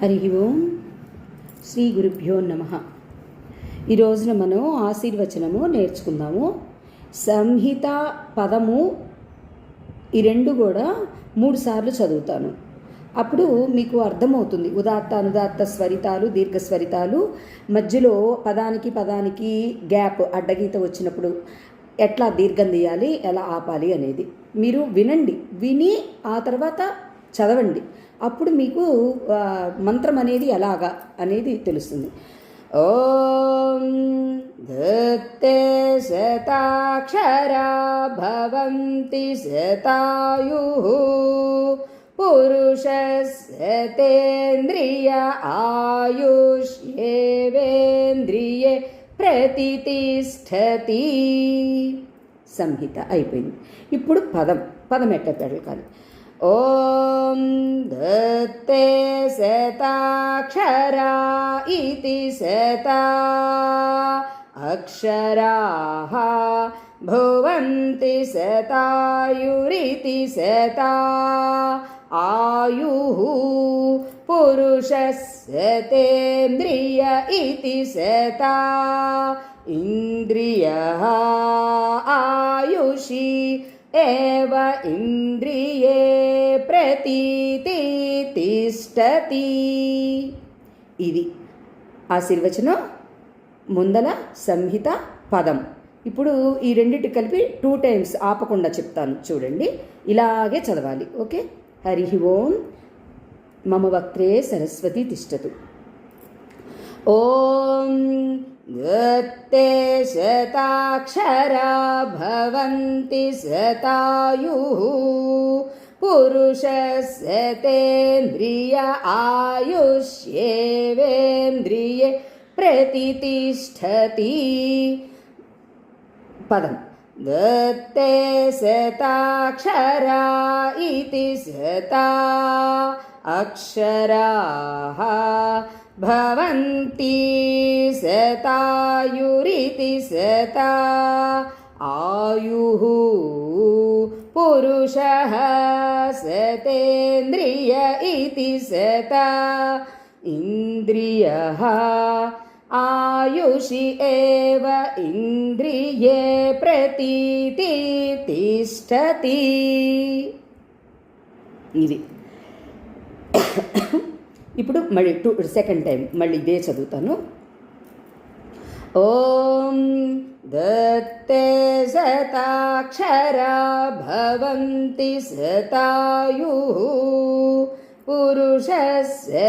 హరి ఓం శ్రీ గురుభ్యో నమ. ఈ రోజున మనం ఆశీర్వచనము నేర్చుకుందాము. సంహిత పదము ఈ రెండు కూడా మూడు సార్లు చదువుతాను. అప్పుడు మీకు అర్థమవుతుంది. ఉదాత్త అనుదాత్త స్వరితాలు దీర్ఘ స్వరితాలు మధ్యలో పదానికి పదానికి గ్యాప్ అడ్డగీత వచ్చినప్పుడు ఎట్లా దీర్ఘం తీయాలి ఎలా ఆపాలి అనేది. మీరు వినండి విని ఆ తర్వాత చదవండి. అప్పుడు మీకు మంత్రం అనేది ఎలాగా అనేది తెలుస్తుంది. ఓం ధత్తే శతాక్షరా భవంతి శతాయు పురుషస్తేంద్రియ ఆయుష్యేవేంద్రియే ప్రతిష్టతి సంహిత అయిపోయింది. ఇప్పుడు పదం పదం ఎట్ట ॐ धत्ते सताक्षरा इति सता अक्षराः भवन्ति सतायुरिति सता आयुः पुरुषस्य तेन्द्रिय इति सता इन्द्रियः आयुषि एव इन्द्रिये ప్రతీతి తిష్టతి ఇది ఆశీర్వచనం ముందల సంహిత పదం ఇప్పుడు ఈ రెండింటి కలిపి టూ టైమ్స్ ఆపకుండా చెప్తాను చూడండి ఇలాగే చదవాలి ఓకే హరి ఓం మమ వక్త్రే సరస్వతి తిష్టతు ॐ गत्ते शताक्षरा भवन्ति शतायुः। पुरुषस्य तेन्द्रिय आयुष्येवेन्द्रिये प्रतितिष्ठति। पदं। दत्ते शताक्षरा इति शता अक्षराः भवन्ति शतायुरिति शता आयुः पुरुषः शतेन्द्रिय इति शता इन्द्रियः आयुषि एव इन्द्रिये प्रतीति तिष्ठति ఇది ఇప్పుడు మళ్ళీ టూ సెకండ్ టైం మళ్ళీ ఇదే చదువుతాను. ఓం దత్తే శతాక్షరా భవంతి శతాయు పురుషస్య